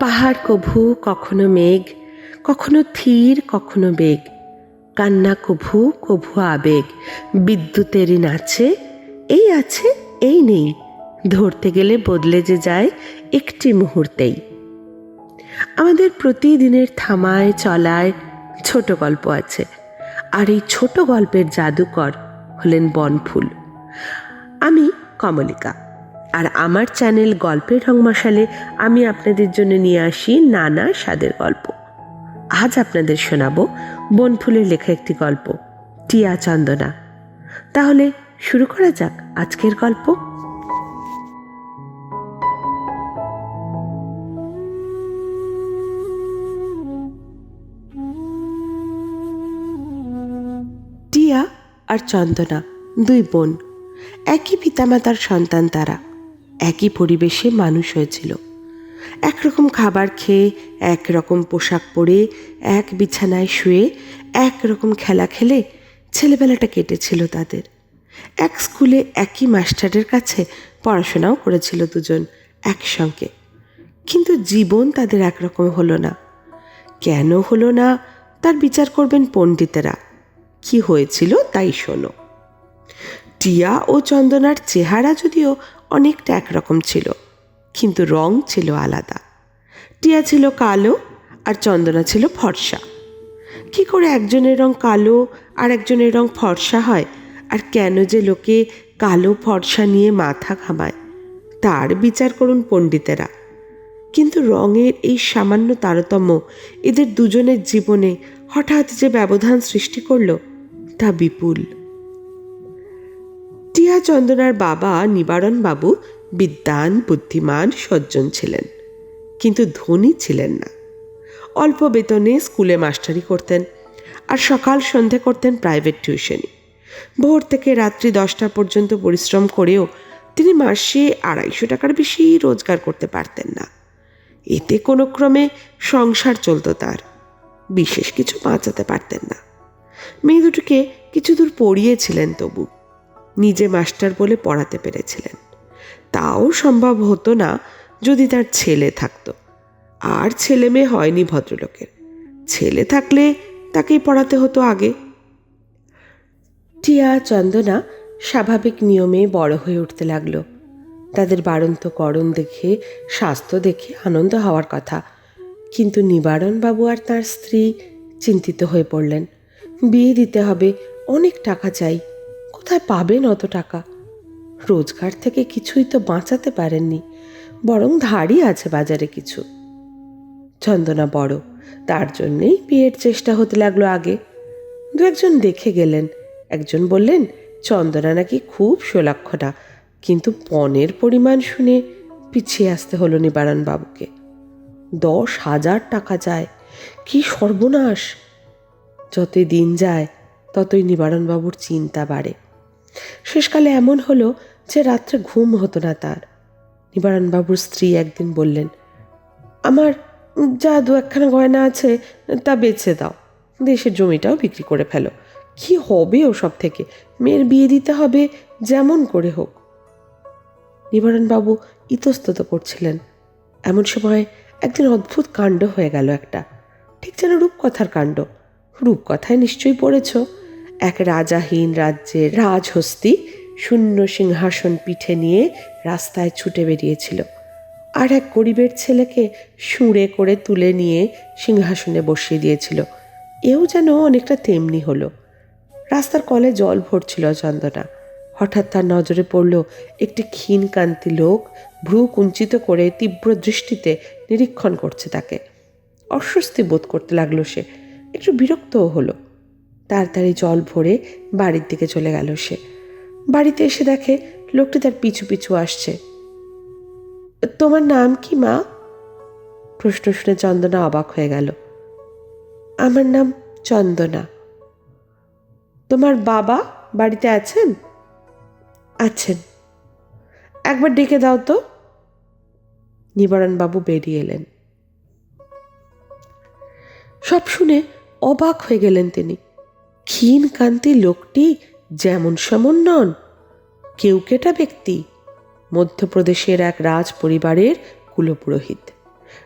পাহাড় কভু, কখনো মেঘ, কখনো থির কখনো বেগ। কান্না কভু কভু আবেগ। বিদ্যুতেরই নাচে, এই আছে, এই নেই। ধরতে গেলে বদলে যে যায়, একটি মুহূর্তেই। আমাদের প্রতিদিনের থামায়, চলায় ছোট গল্প আছে। আর এই ছোট গল্পের জাদুকর হলেন বনফুল। আমি কমলিকা। আর আমার চ্যানেল গল্পের রং মশালে আমি আপনাদের জন্য নিয়ে আসি নানা স্বাদের গল্প। আজ আপনাদের শোনাবো বনফুলের লেখা একটি গল্প, টিয়া চন্দনা। তাহলে শুরু করা যাক আজকের গল্প। টিয়া আর চন্দনা, দুই বোন। একই পিতামাতার সন্তান তারা। একই পরিবেশে মানুষ হয়েছিল। একরকম খাবার খেয়ে, একরকম পোশাক পরে, এক বিছানায় শুয়ে, একরকম খেলা খেলে ছেলেবেলাটা কেটেছিল তাদের। এক স্কুলে একই মাস্টারের কাছে পড়াশোনাও করেছিল দুজন একসঙ্গে। কিন্তু জীবন তাদের একরকম হলো না। কেন হলো না? তার বিচার করবেন পণ্ডিতেরা। কি হয়েছিল তাই শোনো। টিয়া ও চন্দনার চেহারা যদিও অনেকটা একরকম ছিল, কিন্তু রং ছিল আলাদা। টিয়া ছিল কালো আর চন্দনা ছিল ফর্সা। কি করে একজনের রং কালো আর একজনের রং ফর্সা হয়? আর কেন যে লোকে কালো ফর্সা নিয়ে মাথা ঘামায়? তার বিচার করুন পণ্ডিতেরা। কিন্তু রঙের এই সামান্য তারতম্য এদের দুজনের জীবনে হঠাৎ যে ব্যবধান সৃষ্টি করল, তা বিপুল। টিয়া চন্দনার বাবা নিবারণ বাবু বিদ্যান বুদ্ধিমান, সজ্জন ছিলেন, কিন্তু ধনী ছিলেন না। অল্প বেতনে স্কুলে মাস্টারি করতেন আর সকাল সন্ধে করতেন প্রাইভেট টিউশনি। ভোর থেকে রাত্রি দশটা পর্যন্ত পরিশ্রম করেও তিনি মাসে আড়াইশো টাকার বেশি রোজগার করতে পারতেন না। এতে কোনো ক্রমে সংসার চলতো তার, বিশেষ কিছু বাঁচাতে পারতেন না। মেয়ে দুটোকে কিছু দূর পড়িয়েছিলেন তবু। নিজে মাস্টার বলে পড়াতে পেরেছিলেন। তাও সম্ভব হতো না যদি তার ছেলে থাকতো। আর ছেলে মেয়ে হয়নি ভদ্রলোকের। ছেলে থাকলে তাকেই পড়াতে হতো আগে। টিয়া চন্দনা স্বাভাবিক নিয়মে বড় হয়ে উঠতে লাগল। তাদের বাড়ন্ত করণ দেখে, স্বাস্থ্য দেখে আনন্দ হওয়ার কথা। কিন্তু নিবারণবাবু আর তার স্ত্রী চিন্তিত হয়ে পড়লেন। বিয়ে দিতে হবে, অনেক টাকা চাই। কোথায় পাবেন অত টাকা? রোজগার থেকে কিছুই তো বাঁচাতে পারেননি, বরং ধারই আছে বাজারে কিছু। চন্দনা বড়, তার জন্যেই বিয়ের চেষ্টা হতে লাগল আগে। দু একজন দেখে গেলেন, একজন বললেন, চন্দনা নাকি খুব সোলাক্ষটা কিন্তু পণের পরিমাণ শুনে পিছিয়ে আসতে হলো নিবারণ বাবুকে। দশ হাজার টাকা যায়, কি সর্বনাশ! যতই দিন যায় ততই নিবারণবাবুর চিন্তা বাড়ে। শেষকালে এমন হলো যে রাত্রে ঘুম হতো না তার। নিবারণবাবুর স্ত্রী একদিন বললেন, আমার যা দু একখানা গয়না আছে, তা বেচে দাও। দেশের জমিটাও বিক্রি করে ফেলো। কি হবে ওসব থেকে? মেয়ের বিয়ে দিতে হবে, যেমন করে হোক। নিবারণবাবু ইতস্তত করছিলেন। এমন সময় একদিন অদ্ভুত কাণ্ড হয়ে গেল একটা। ঠিক যেন রূপকথার কাণ্ড। রূপকথায় নিশ্চয়ই পড়েছ। এক রাজাহীন রাজ্যের রাজহস্তি শূন্য সিংহাসন পিঠে নিয়ে রাস্তায় ছুটে বেরিয়েছিল। আর এক গরিবের ছেলেকে সুঁড়ে করে তুলে নিয়ে সিংহাসনে বসিয়ে দিয়েছিল। এও যেন অনেকটা তেমনি হলো। রাস্তার কলে জল ভরছিল চন্দনা হঠাৎ তার নজরে পড়ল একটি ক্ষীণকান্তি লোক ভ্রু কুঞ্চিত করে তীব্র দৃষ্টিতে নিরীক্ষণ করছে তাকে। অস্বস্তি বোধ করতে লাগল সে। একটু বিরক্তও হলো। তাড়াতাড়ি জল ভরে বাড়ির দিকে চলে গেল সে। বাড়িতে এসে দেখে লোকটি তার পিছু পিছু আসছে। তোমার নাম কি, মা? প্রশ্ন শুনে চন্দনা অবাক হয়ে গেল। আমার নাম চন্দনা। তোমার বাবা বাড়িতে আছেন? আছেন। একবার ডেকে দাও তো। নিবারণবাবু বেরিয়ে এলেন। সব শুনে অবাক হয়ে গেলেন তিনি। ক্ষীণ কান্তি লোকটি যেমন সেমন নন, কেউ কেটা ব্যক্তি, মধ্যপ্রদেশের এক রাজ পরিবারের কুলপুরোহিত।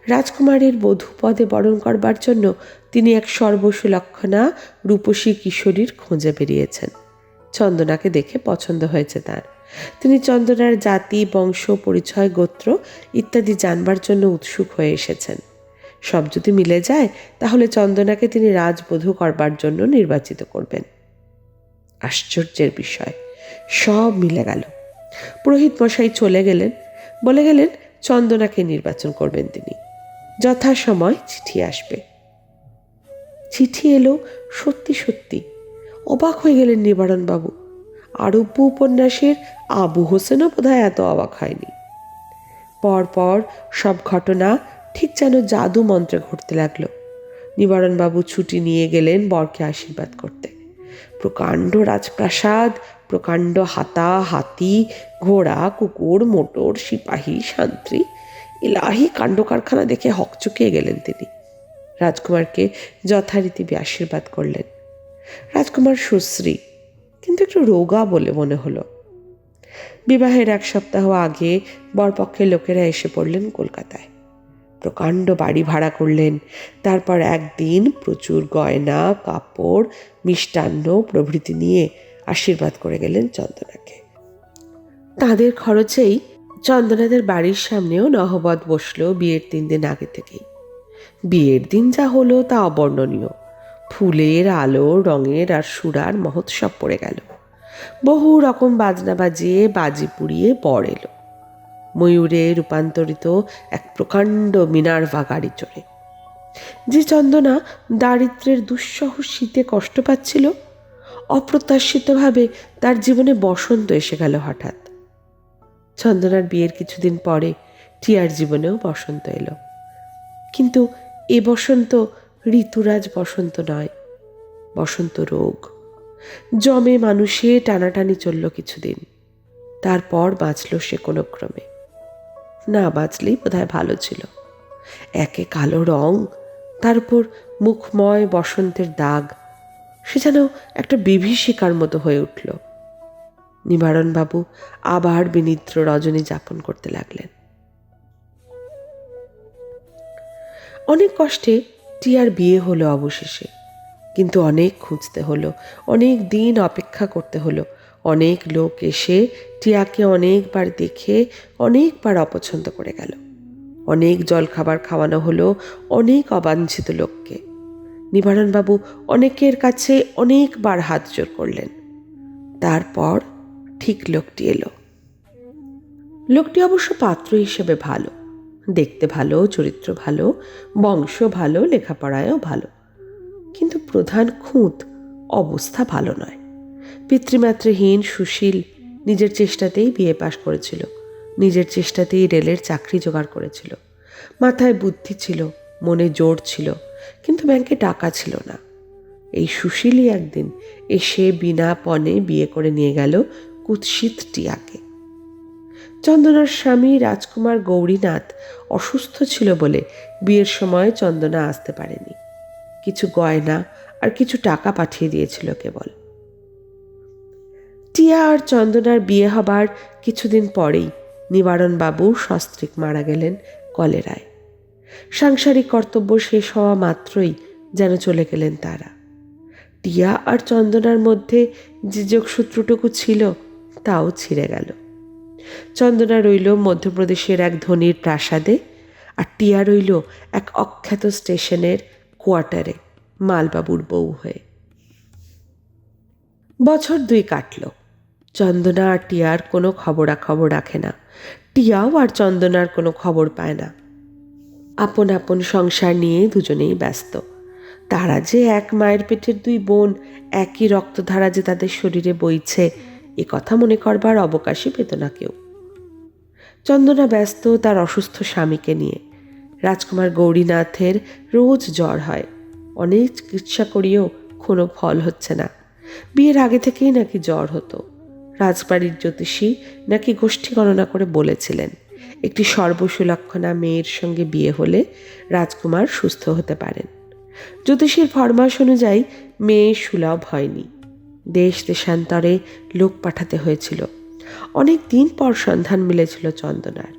রাজকুমারের বধূ পদে বরণ করবার জন্য তিনি এক সর্বসুলক্ষণা রূপসী কিশোরীর খোঁজে বেরিয়েছেন। চন্দনাকে দেখে পছন্দ হয়েছে তার। তিনি চন্দনার জাতি, বংশ, পরিচয়, গোত্র ইত্যাদি জানবার জন্য উৎসুক হয়ে এসেছেন। সব যদি মিলে যায়, তাহলে চন্দনাকে তিনি রাজবধূ করবার জন্য নির্বাচিত করবেন। আশ্চর্যের বিষয়, সব মিলে গেল। পুরোহিত মশাই চলে গেলেন, বলে গেলেন চন্দনাকে নির্বাচন করবেন তিনি। যথাসময় চিঠি আসবে। চিঠি এলো সত্যি সত্যি। অবাক হয়ে গেলেন নিবারণবাবু। আরব্য উপন্যাসের আবু হোসেনও বোধহয় এত অবাক হয়নি। পরপর সব ঘটনা ঠিক যেন জাদু মন্ত্রে ঘটতে লাগল। নিবারণবাবু ছুটি নিয়ে গেলেন বরকে আশীর্বাদ করতে। প্রকাণ্ড রাজপ্রাসাদ, প্রকাণ্ড হাতা, হাতি, ঘোড়া, কুকুর, মোটর, সিপাহী শান্ত্রী ইলাহি কাণ্ড কারখানা দেখে হকচকিয়ে গেলেন তিনি। রাজকুমারকে যথারীতি আশীর্বাদ করলেন। রাজকুমার সুশ্রী, কিন্তু একটু রোগা বলে মনে হলো। বিবাহের এক সপ্তাহ আগে বরপক্ষের লোকেরা এসে পড়লেন কলকাতায়। প্রকাণ্ড বাড়ি ভাড়া করলেন। তারপর একদিন প্রচুর গয়না, কাপড়, মিষ্টান্ন প্রভৃতি নিয়ে আশীর্বাদ করে গেলেন চন্দনাকে। তাদের খরচেই চন্দনাদের বাড়ির সামনেও নহবত বসল বিয়ের তিন দিন আগে থেকেই। বিয়ের দিন যা হলো তা অবর্ণনীয়। ফুলের আলো রঙের আর সুরার মহোৎসব পড়ে গেল। বহু রকম বাজনা বাজিয়ে বাজি পুড়িয়ে পর এলো। ময়ূরে রূপান্তরিত এক প্রকাণ্ড মিনার্ভা গাড়ি চড়ে। যে চন্দনা দারিদ্রের দুঃসহ শীতে কষ্ট পাচ্ছিল, অপ্রত্যাশিতভাবে তার জীবনে বসন্ত এসে গেল হঠাৎ। চন্দনার বিয়ের কিছুদিন পরে টিয়ার জীবনেও বসন্ত এলো। কিন্তু এ বসন্ত ঋতুরাজ বসন্ত নয়, বসন্ত রোগ। জমে মানুষে টানাটানি চলল কিছুদিন, তারপর বাঁচল সে কোনো ক্রমে। না বাঁচলেই বোধহয় ভালো ছিল। একে কালো রং, তার উপর মুখময় বসন্তের দাগ, সে যেন একটা বিভীষিকার মতো হয়ে উঠল। নিবারণবাবু আবার বিনিদ্র রজনী যাপন করতে লাগলেন। অনেক কষ্টে টিয়ার বিয়ে হলো অবশেষে, কিন্তু অনেক খুঁজতে হলো, অনেক দিন অপেক্ষা করতে হলো অনেক লোক এসে টিয়াকে অনেকবার দেখে অনেকবার অপছন্দ করে গেল। অনেক জলখাবার খাওয়ানো হলো অনেক অবাঞ্ছিত লোককে। নিবারণবাবু অনেকের কাছে অনেকবার হাত জোর করলেন। তারপর ঠিক লোকটি এলো। লোকটি অবশ্য পাত্র হিসেবে ভালো, দেখতে ভালো, চরিত্র ভালো, বংশ ভালো, লেখাপড়ায়ও ভালো। কিন্তু প্রধান খুঁত, অবস্থা ভালো নয়। পিতৃমাতৃহীন সুশীল নিজের চেষ্টাতেই বিয়ে পাশ করেছিল। নিজের চেষ্টাতেই রেলের চাকরি জোগাড় করেছিল। মাথায় বুদ্ধি ছিল, মনে জোর ছিল, কিন্তু ব্যাংকে টাকা ছিল না। এই সুশীলই একদিন এসে বিনা পণে বিয়ে করে নিয়ে গেল কুৎসিত টিয়াকে। চন্দনার স্বামী রাজকুমার গৌরীনাথ অসুস্থ ছিল বলে বিয়ের সময় চন্দনা আসতে পারেনি। কিছু গয়না আর কিছু টাকা পাঠিয়ে দিয়েছিল কেবল। টিয়া আর চন্দনার বিয়ে হবার কিছুদিন পরেই নিবারণবাবু সস্ত্রিক মারা গেলেন কলেরায়। সাংসারিক কর্তব্য শেষ হওয়া মাত্রই যেন চলে গেলেন তারা। টিয়া আর চন্দনার মধ্যে যে যোগসূত্রটুকু ছিল, তাও ছিঁড়ে গেল। চন্দনা রইল মধ্যপ্রদেশের এক ধনির প্রাসাদে আর টিয়া রইল এক অখ্যাত স্টেশনের কোয়ার্টারে, মালবাবুর বউ হয়ে। বছর দুই কাটল। চন্দনা আর টিয়ার কোনো খবরাখবর রাখে না। টিয়াও আর চন্দনার কোনো খবর পায় না। আপন আপন সংসার নিয়ে দুজনেই ব্যস্ত। তারা যে এক মায়ের পেটের দুই বোন, একই রক্তধারা যে তাদের শরীরে বইছে, এ কথা মনে করবার অবকাশই পেত না কেউ। চন্দনা ব্যস্ত তার অসুস্থ স্বামীকে নিয়ে। রাজকুমার গৌরীনাথের রোজ জ্বর হয়। অনেক চিকিৎসা করিয়েও কোনো ফল হচ্ছে না। বিয়ের আগে থেকেই নাকি জ্বর হতো। রাজবাড়ির জ্যোতিষী নাকি গোষ্ঠী গণনা করে বলেছিলেন, একটি সর্বসুলক্ষণা মেয়ের সঙ্গে বিয়ে হলে রাজকুমার সুস্থ হতে পারেন। জ্যোতিষীর ফরমাস অনুযায়ী মেয়ে সুলভ হয়নি। দেশ দেশান্তরে লোক পাঠাতে হয়েছিল। অনেক দিন পর সন্ধান মিলেছিল চন্দনার।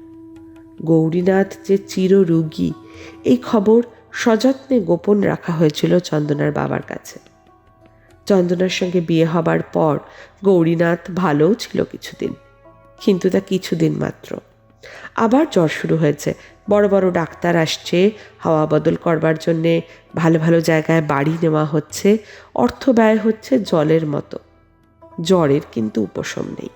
গৌরীনাথ যে চিররোগী, এই খবর সযত্নে গোপন রাখা হয়েছিল চন্দনার বাবার কাছে। চন্দনার সঙ্গে বিয়ে হবার পর গৌরীনাথ ভালোও ছিল কিছুদিন, কিন্তু তা কিছুদিন মাত্র। আবার জ্বর শুরু হয়েছে। বড় বড় ডাক্তার আসছে, হাওয়া বদল করবার জন্যে ভালো ভালো জায়গায় বাড়ি নেওয়া হচ্ছে, অর্থ ব্যয় হচ্ছে জলের মতো। জ্বরের কিন্তু উপশম নেই।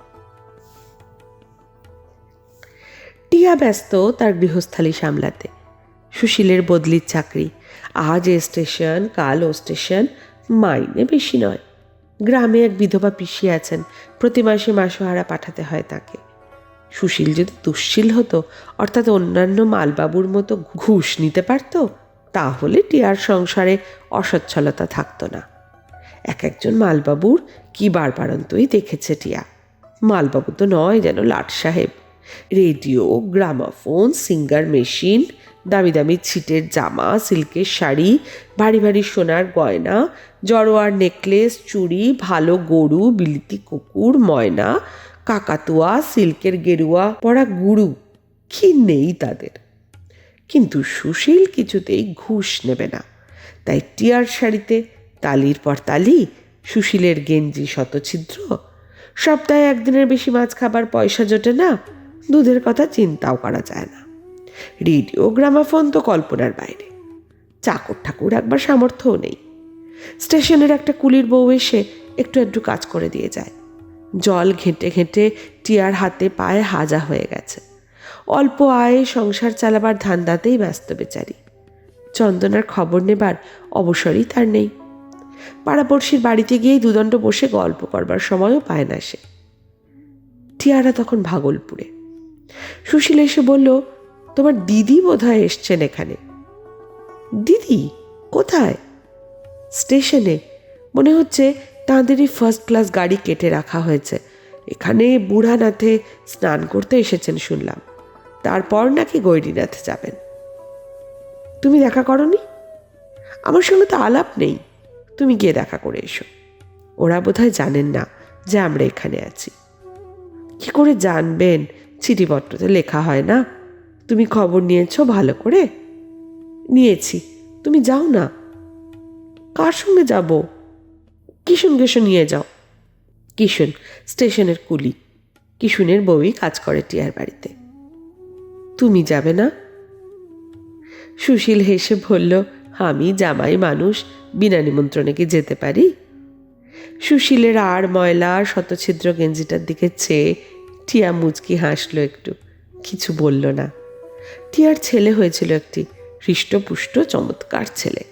টিয়া ব্যস্ত তার গৃহস্থালী সামলাতে। সুশীলের বদলির চাকরি। আজ এ স্টেশন, কাল ও স্টেশন মাইনে বেশি নয়। গ্রামে এক বিধবা পিসি আছেন। প্রতি মাসে মাসোহারা পাঠাতে হয় তাকে। সুশীল যদি দুশ্শীল হতো, অর্থাৎ অন্যান্য মালবাবুর মতো ঘুষ নিতে পারত, তাহলে টিয়ার সংসারে অসচ্ছলতা থাকতো না। এক একজন মালবাবুর কি বারবারন্তই দেখেছে টিয়া। মালবাবু তো নয় যেন লাট সাহেব রেডিও, গ্রামাফোন, সিঙ্গার মেশিন দামি দামি ছিটের জামা, সিল্কের শাড়ি, ভারী ভারী সোনার গয়না, জড়োয়ার নেকলেস, চুড়ি, ভালো গরু, বিলিতি কুকুর, ময়না, কাকাতুয়া, সিল্কের গেরুয়া, পরা গুরু, কি নেই তাদের। কিন্তু সুশীল কিছুতেই ঘুষ নেবে না। তাই টিয়ার শাড়িতে তালির পর তালি, সুশীলের গেঞ্জি শতছিদ্র। সপ্তাহে একদিনের বেশি মাছ খাবার পয়সা জোটে না, দুধের কথা চিন্তাও করা যায় না। রেডিও, গ্রামাফোন তো কল্পনার বাইরে। চাকর ঠাকুর একবার সামর্থ্যও নেই। স্টেশনের একটা কুলির বউ এসে একটু একটু কাজ করে দিয়ে যায়। জল ঘেঁটে ঘেঁটে টিয়ার হাতে পায়ে হাজা হয়ে গেছে। অল্প আয়ে সংসার চালাবার ধান্দাতেই ব্যস্ত বেচারি। চন্দনার খবর নেবার অবসরই তার নেই। পাড়াপড়শির বাড়িতে গিয়েই দুদণ্ড বসে গল্প করবার সময়ও পায় না সে। টিয়ারা তখন ভাগলপুরে। সুশীল এসে বলল তোমার দিদি বোধহয় এসছেন এখানে। দিদি, কোথায়? স্টেশনে। মনে হচ্ছে তাঁদেরই ফার্স্ট ক্লাস গাড়ি কেটে রাখা হয়েছে। এখানে বুড়ানাথে স্নান করতে এসেছেন শুনলাম। তারপর নাকি গৈরীনাথ যাবেন। তুমি দেখা করনি? আমার সঙ্গে তো আলাপ নেই। তুমি গিয়ে দেখা করে এসো। ওরা বোধহয় জানেন না যে আমরা এখানে আছি। কি করে জানবেন? চিঠিপত্রতে লেখা হয় না? তুমি খবর নিয়েছো ভালো করে? নিয়েছি। তুমি যাও না। কার সঙ্গে যাব? কিশুন নিয়ে যাও। কিশুন, স্টেশনের কুলি। কিশুনের বউই কাজ করে টিয়ার বাড়িতে। তুমি যাবে না? সুশীল হেসে বলল, আমি জামাই মানুষ, বিনা নিমন্ত্রণে কি যেতে পারি? সুশীলের আর ময়লা, শতছিদ্র গেঞ্জিটার দিকে চেয়ে টিয়া মুচকি হাসলো একটু। কিছু বলল না। টিয়ার ছেলে হয়েছিল একটি হৃষ্টপুষ্ট, চমৎকার ছেলে।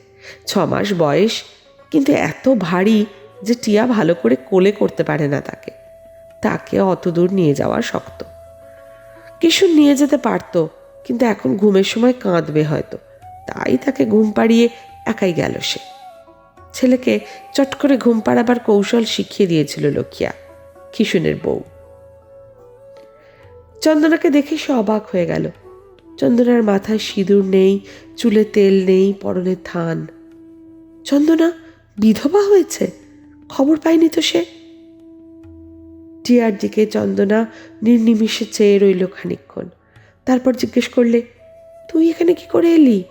ছ মাস বয়স, কিন্তু এত ভারী যে টিয়া ভালো করে কোলে করতে পারে না তাকে। তাকে অত দূর নিয়ে যাওয়া শক্ত। কিশোর নিয়ে যেতে পারতো, কিন্তু এখন ঘুমের সময় কাঁদবে হয়তো। তাই তাকে ঘুম পাড়িয়ে একাই গেল সে। ছেলেকে চট করে ঘুম পাড়াবার কৌশল শিখিয়ে দিয়েছিল লক্ষ্যা কিশুনের বউ। চন্দনাকে দেখে সে অবাক হয়ে গেল। চন্দনার মাথায় সিঁদুর নেই, চুলে তেল নেই, পরনে থান। চন্দনা, বিধবা হয়েছে? খবর পায়নি তো সে? টিয়ার দিকে চন্দনা নির্নিমিষে চেয়ে রইল খানিক্ষণ তারপর জিজ্ঞেস করলে, তুই এখানে কি করে এলি?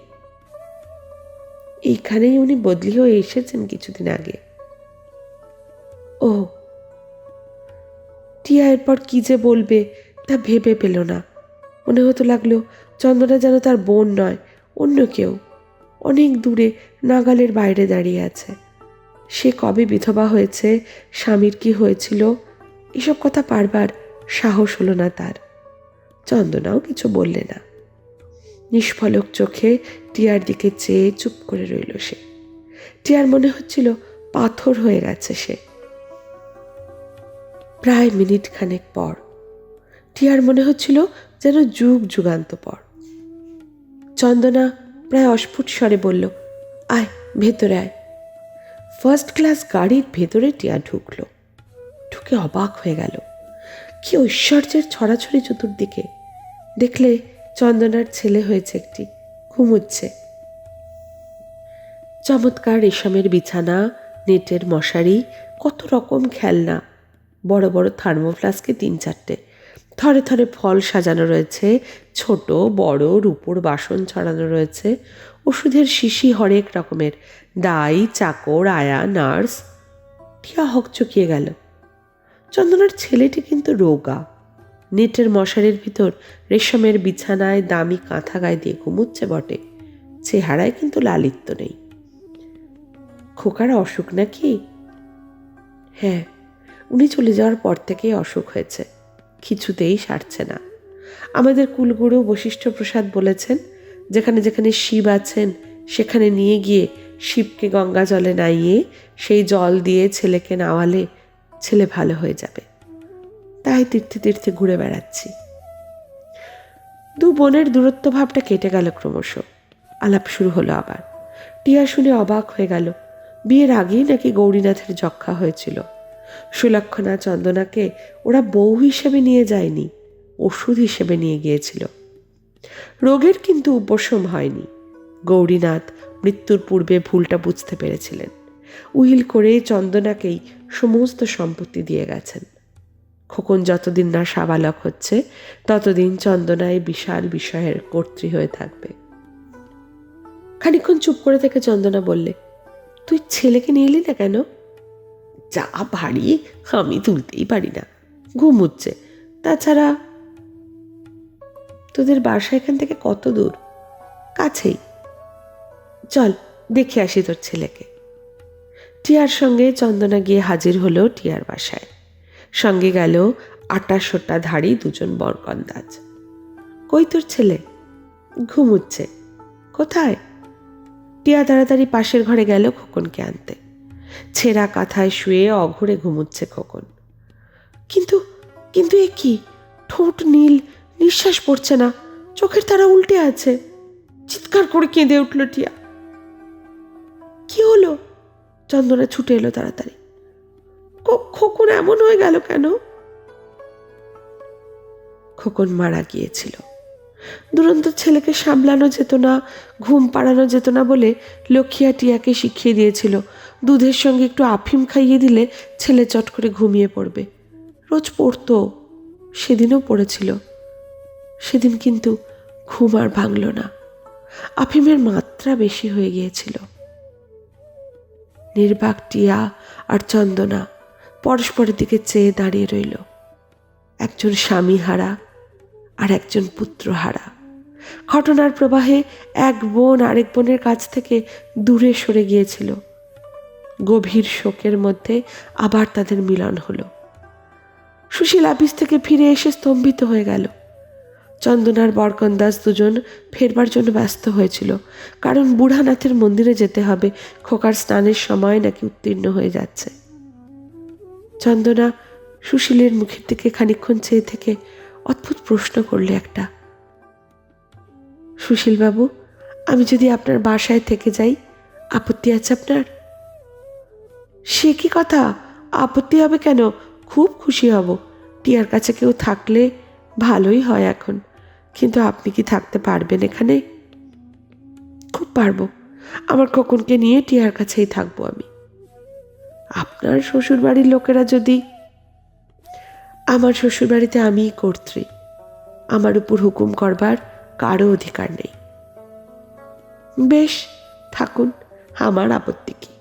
এইখানেই উনি বদলি হয়ে এসেছেন কিছুদিন আগে। ও, টিয়া এরপর কি যে বলবে তা ভেবে পেল না। মনে হতে লাগল চন্দনা যেন তার বোন নয়, অন্য কেউ। অনেক দূরে নাগালের বাইরে দাঁড়িয়ে আছে। সে কবে বিধবা হয়েছে, স্বামীর কি হয়েছিল, এসব কথা পারবার সাহস হলো না তার। চন্দনাও কিছু বললে না। নিষ্ফলক চোখে টিয়ার দিকে চেয়ে চুপ করে রইল সে। টিয়ার মনে হচ্ছিল পাথর হয়ে গেছে সে। প্রায় মিনিট খানেক পর। টিয়ার মনে হচ্ছিল যেন যুগ যুগান্ত পর। চন্দনা প্রায় অস্ফুট স্বরে বলল, আয়, ভেতরে আয়। ফার্স্ট ক্লাস গাড়ির ভেতরে টিয়া ঢুকলো। ঢুকে অবাক হয়ে গেল। কি ঐশ্বর্যের ছড়াছড়ি চতুর্দিকে। দেখলে চন্দনার ছেলে হয়েছে একটি, ঘুমুচ্ছে। চমৎকার রেশমের বিছানা, নেটের মশারি, কত রকম খেলনা। বড় বড় থার্মোফ্লাস্কে তিন চারটে। থরে থরে ফল সাজানো রয়েছে, ছোট, বড়, রূপোর বাসন ছড়ানো রয়েছে, ওষুধের শিশি হরেক রকমের, দাই, চাকর, আয়া, নার্স। টিয়া হকচকিয়ে গেল। চন্দনার ছেলেটি কিন্তু রোগা। নেটের মশারির ভিতর রেশমের বিছানায় দামি কাঁথা গায়ে দিয়ে ঘুমুচ্ছে বটে। চেহারায় কিন্তু লালিত্য নেই। খোকার অসুখ নাকি? হ্যাঁ উনি চলে যাওয়ার পর থেকেই অসুখ হয়েছে। কিছুতেই সারছে না। আমাদের কুলগুরু বশিষ্ঠ প্রসাদ বলেছেন, যেখানে যেখানে শিব আছেন, সেখানে নিয়ে গিয়ে শিবকে গঙ্গা জলে নাইয়ে সেই জল দিয়ে ছেলেকে নাওয়ালে ছেলে ভালো হয়ে যাবে। তাই তীর্থে তীর্থে ঘুরে বেড়াচ্ছি। দু বোনের দূরত্ব ভাবটা কেটে গেল ক্রমশ। আলাপ শুরু হলো আবার। টিয়া শুনে অবাক হয়ে গেল। বিয়ের আগেই নাকি গৌরীনাথের যক্ষা হয়েছিল। সুলক্ষণা চন্দনাকে ওরা বউ হিসেবে নিয়ে যায়নি, ওষুধ হিসেবে নিয়ে গিয়েছিল। রোগের কিন্তু উপশম হয়নি। গৌরীনাথ মৃত্যুর পূর্বে ভুলটা বুঝতে পেরেছিলেন। উইল করে চন্দনাকেই সমস্ত সম্পত্তি দিয়ে গেছেন। খোকন যতদিন না সাবালক হচ্ছে, ততদিন চন্দনায় বিশাল বিষয়ের কর্ত্রী হয়ে থাকবে। খানিক্ষণ চুপ করে থেকে চন্দনা বললে, তুই ছেলেকে নিয়ে এলি না কেন? যা ভারী আমি তুলতেই পারি না। ঘুম হচ্ছে। তাছাড়া তোদের বাসা এখান থেকে কত দূর? কাছেই। চল, দেখে আসি তোর ছেলেকে। টিয়ার সঙ্গে চন্দনা গিয়ে হাজির হলো টিয়ার বাসায়। সঙ্গে গেল আটাশোটা ধাড়ি, দুজন বরকন্দাজ। কই তোর ছেলে? ঘুমুচ্ছে। কোথায়? টিয়া তাড়াতাড়ি পাশের ঘরে গেল খোকনকে আনতে। ছেঁড়া কাঁথায় শুয়ে অঘরে ঘুমুচ্ছে খোকন। কিন্তু কিন্তু এ কি? ঠোঁট নীল, নিঃশ্বাস পড়ছে না, চোখের তারা উল্টে আছে। চিৎকার করে কেঁদে উঠল টিয়া। কি হলো? চন্দনা ছুটে এলো তাড়াতাড়ি। খোকন এমন হয়ে গেল কেন? খোকন মারা গিয়েছিল। দুরন্ত ছেলেকে সামলানো যেত না, ঘুম পাড়ানো যেত না বলে লক্ষ্মীয়া টিয়াকে শিখিয়ে দিয়েছিল। দুধের সঙ্গে একটু আফিম খাইয়ে দিলে ছেলে চট করে ঘুমিয়ে পড়বে। রোজ পড়তো, সেদিনও পড়েছিল। সেদিন কিন্তু ঘুম আর ভাঙল না। আফিমের মাত্রা বেশি হয়ে গিয়েছিল। নির্বাক টিয়া আর চন্দনা পরস্পরের দিকে চেয়ে দাঁড়িয়ে রইল। একজন স্বামী হারা আর একজন পুত্র হারা ঘটনার প্রবাহে এক বোন আরেক বোনের কাছ থেকে দূরে সরে গিয়েছিল। গভীর শোকের মধ্যে আবার তাদের মিলন হলো। সুশীল আপিস থেকে ফিরে এসে স্তম্ভিত হয়ে গেল। চন্দনার বরকন্দাস দুজন ফেরবার জন্য ব্যস্ত হয়েছিল, কারণ বুড়ানাথের মন্দিরে যেতে হবে, খোকার স্নানের সময় নাকি উত্তীর্ণ হয়ে যাচ্ছে। চন্দনা সুশীলের মুখের দিকে খানিক্ষণ চেয়ে থেকে অদ্ভুত প্রশ্ন করলে একটা, সুশীলবাবু, আমি যদি আপনার বাসায় থেকে যাই, আপত্তি আছে আপনার? সে কি কথা? আপত্তি হবে কেন? খুব খুশি হব। টিয়ার কাছে কেউ থাকলে ভালোই হয় এখন। কিন্তু আপনি কি থাকতে পারবেন এখানে? খুব পারব। আমার খোকনকে নিয়ে টিয়ার কাছেই থাকব আমি। আপনার শ্বশুর বাড়ির লোকেরা যদি আমার শ্বশুরবাড়িতে আমিই কর্ত্রী। আমার উপর হুকুম করবার কারও অধিকার নেই। বেশ, থাকুন। আমার আপত্তি কি?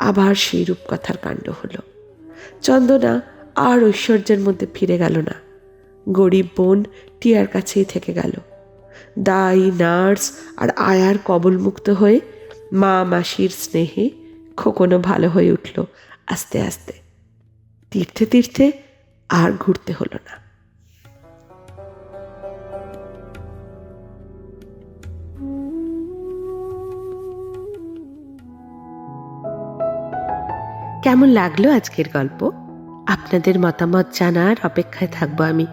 আবার সেই রূপকথার কাণ্ড হলো। চন্দনা আর ঐশ্বর্যের মধ্যে ফিরে গেল না। গরিব বোন টিয়ার কাছেই থেকে গেল। দাই নার্স আর আয়ার কবলমুক্ত হয়ে মা মাসির স্নেহে খোকনও ভালো হয়ে উঠল আস্তে আস্তে। তীর্থে তীর্থে আর ঘুরতে হলো না। কেমন লাগল আজকের গল্প? আপনাদের মতামত জানার অপেক্ষায় থাকব আমি।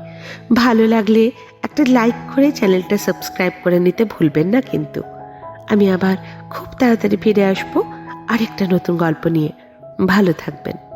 ভালো লাগলে একটা লাইক করে চ্যানেলটা সাবস্ক্রাইব করে নিতে ভুলবেন না কিন্তু। আমি আবার খুব তাড়াতাড়ি ফিরে আসব আরেকটা নতুন গল্প নিয়ে। ভালো থাকবেন।